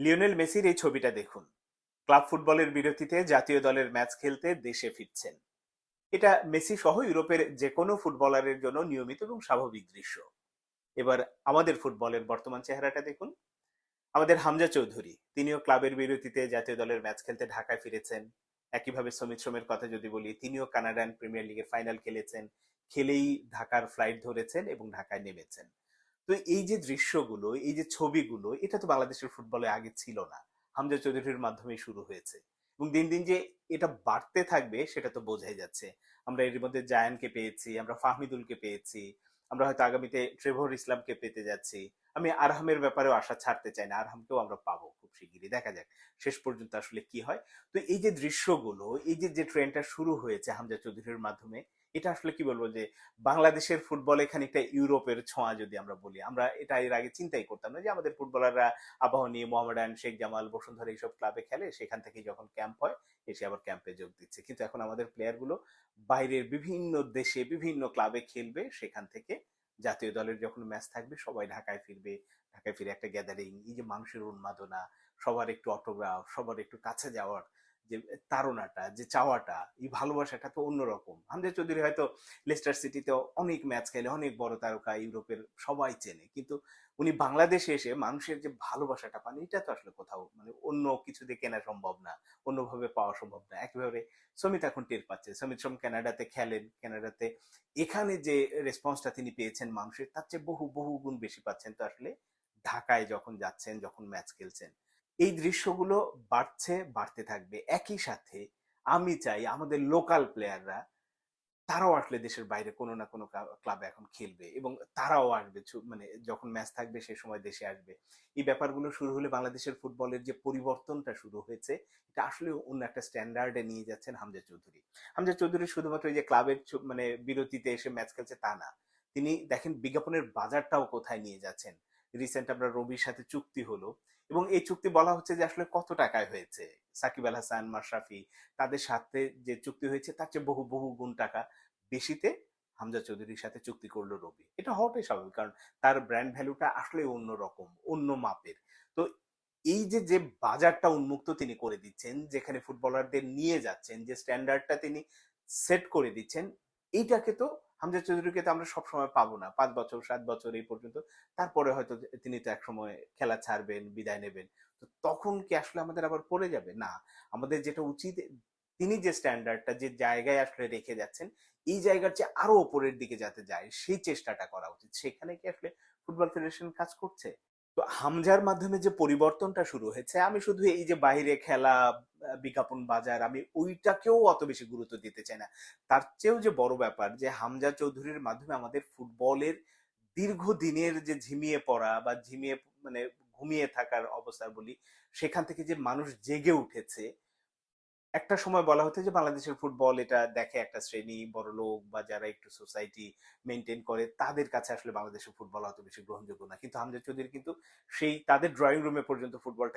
Lionel মেসির এই ছবিটা দেখুন। ক্লাব ফুটবলের বিরতিতে জাতীয় দলের ম্যাচ খেলতে দেশে ফিরছেন। এটা মেসি সহ ইউরোপের যে কোনো ফুটবলারের জন্য নিয়মিত এবং স্বাভাবিক দৃশ্য। এবার আমাদের ফুটবলের বর্তমান চেহারাটা দেখুন। আমাদের হামজা চৌধুরী, তিনিও ক্লাবের বিরতিতে জাতীয় দলের ম্যাচ খেলতে ঢাকায় ফিরেছেন। একইভাবে সমিত সোমের কথা যদি বলি, তিনিও কানাডান প্রিমিয়ার লিগের ফাইনাল খেলেছেন। খেলেই ঢাকার ফ্লাইট ধরেছেন এবং ঢাকায় নেমেছেন। তো এই যে দৃশ্যগুলো, এই যে ছবিগুলো, এটা তো বাংলাদেশের ফুটবলে আগে ছিল না। হামজা চৌধুরীর মাধ্যমে শুরু হয়েছে। এবং দিন দিন যে এটা বাড়তে থাকবে, সেটা তো বোঝাই যাচ্ছে। আমরা এর মধ্যে জায়ানকে পেয়েছি, আমরা ফাহমিদুলকে পেয়েছি, আমরা হয়তো আগামীতে ট্রেভর ইসলামকে পেতে যাচ্ছি। আমি আরহামের ব্যাপারেও আশা ছাড়তে চাই না, আরহামকেও আমরা পাবো খুব শিগগিরই। দেখা যাক, শেষ পর্যন্ত আসলে কি হয়। তো এই যে দৃশ্যগুলো, এই যে যে ট্রেনটা শুরু হয়েছে হামজা চৌধুরীর মাধ্যমে এটা আসলে কি বলব যে, বাংলাদেশের ফুটবলে খানিকটা ইউরোপের ছোঁয়া যদি আমরা বলি, আমরা এটা এর আগে চিন্তাই করতাম না যে, আমাদের ফুটবলাররা আবাহনী মোহামেডান শেখ জামাল, বসুন্ধরা এইসব ক্লাবে খেলে সেখান থেকে যখন ক্যাম্প হয়, এসে আবার ক্যাম্পে যোগ দিচ্ছে। কিন্তু এখন আমাদের প্লেয়ারগুলো বাইরের বিভিন্ন দেশে, বিভিন্ন ক্লাবে খেলবে, সেখান থেকে জাতীয় দলের যখন ম্যাচ থাকবে, সবাই ঢাকায় ফিরবে। ঢাকায় ফিরে একটা গ্যাদারিং এই যে মানুষের উন্মাদনা, সবার একটু অটোগ্রাফ সবার একটু কাছে যাওয়ার যে তাড়নাটা যে চাওয়াটা, এই ভালোবাসাটা তো অন্যরকম। হামজা চৌধুরী হয়তো লেস্টার সিটিতে অনেক ম্যাচ খেলে, অনেক বড় তারকা ইউরোপের সবাই চেনে। কিন্তু উনি বাংলাদেশে এসে মানুষের যে ভালোবাসাটা পান, এটা তো আসলে কোথাও মানে অন্য কিছু দিয়ে কেনা সম্ভব না, অন্যভাবে পাওয়া সম্ভব না। একইভাবে সমিত এখন টের পাচ্ছে। সমিত সোম কানাডাতে খেলেন কানাডাতে এখানে যে রেসপন্সটা তিনি পেয়েছেন মানুষের, তার চেয়ে বহু বহু গুণ বেশি পাচ্ছেন তো আসলে ঢাকায় যখন যাচ্ছেন, যখন ম্যাচ খেলছেন। এই দৃশ্যগুলো বাড়ছে, বাড়তে থাকবে। একই সাথে আমি চাই আমাদের লোকাল প্লেয়াররা তারাও আসলে দেশের বাইরে কোনো না কোনো ক্লাবে এখন খেলবে এবং তারাও আসবে মানে যখন ম্যাচ থাকবে সেই সময় দেশে আসবে। এই ব্যাপারগুলো শুরু হলে বাংলাদেশের ফুটবলের যে পরিবর্তনটা শুরু হয়েছে, এটা আসলে অন্য একটা স্ট্যান্ডার্ডে নিয়ে যাচ্ছেন হামজা চৌধুরী। হামজা চৌধুরী শুধুমাত্র এই যে ক্লাবের মানে বিরতিতে এসে ম্যাচ খেলছে তা না। তিনি দেখেন বিজ্ঞাপনের বাজারটাও কোথায় নিয়ে যাচ্ছেন। রিসেন্ট আমরা রবির সাথে চুক্তি হলো এবং এই চুক্তি বলা হচ্ছে যে আসলে কত টাকায় হয়েছে? সাকিব আল হাসান, মাশরাফি তাদের সাথে যে চুক্তি হয়েছে তার চেয়ে বহু বহু গুণ টাকা বেশিতে হামজা চৌধুরীর সাথে চুক্তি করল রবি। এটা হওয়াটাই স্বাভাবিক কারণ তার ব্র্যান্ড ভ্যালুটা আসলে অন্য রকম অন্য মাপের। তো এই যে যে বাজারটা উন্মুক্ত তিনি করে দিচ্ছেন, যেখানে ফুটবলারদের নিয়ে যাচ্ছেন, যে স্ট্যান্ডার্ডটা তিনি সেট করে দিচ্ছেন এইটাকে তো হামজা চৌধুরীকে তো আমরা সবসময় পাবো না। পাঁচ বছর, সাত বছর এই পর্যন্ত। তারপরে হয়তো তিনি তো একসময় খেলা ছাড়বেন, বিদায় নেবেন। তো তখন কি আসলে আমাদের আবার পড়ে যাবে? না। আমাদের যেটা উচিত, তিনি যে স্ট্যান্ডার্ডটা, যে জায়গায় আসলে রেখে যাচ্ছেন, এই জায়গার চেয়ে আরও ওপরের দিকে যাতে যায়, সেই চেষ্টাটা করা উচিত। সেখানে কি আসলে ফুটবল ফেডারেশন কাজ করছে? হামজার মাধ্যমে যে পরিবর্তনটা শুরু হয়েছে, আমি শুধু এই যে বাইরে খেলা বিজ্ঞাপন বাজার, আমি ওইটাকেও অত বেশি গুরুত্ব দিতে চাই না। তার চেয়েও যে বড় ব্যাপার যে হামজা চৌধুরীর মাধ্যমে আমাদের ফুটবলের দীর্ঘদিনের যে ঝিমিয়ে পড়া বা ঝিমিয়ে মানে ঘুমিয়ে থাকার অবস্থা বলি, সেখান থেকে যে মানুষ জেগে উঠেছে একটা সময় বলা হতো যে, বাংলাদেশের ফুটবল এটা দেখে একটা শ্রেণি, বড় লোক বা যারা একটু সোসাইটি মেনটেন করে, তাদের কাছে আসলে বাংলাদেশের ফুটবল অত বেশি গ্রহণযোগ্য না। কিন্তু হামজা চৌধুরী কিন্তু সেই তাদের ড্রয়িং রুমে পর্যন্ত ফুটবলটা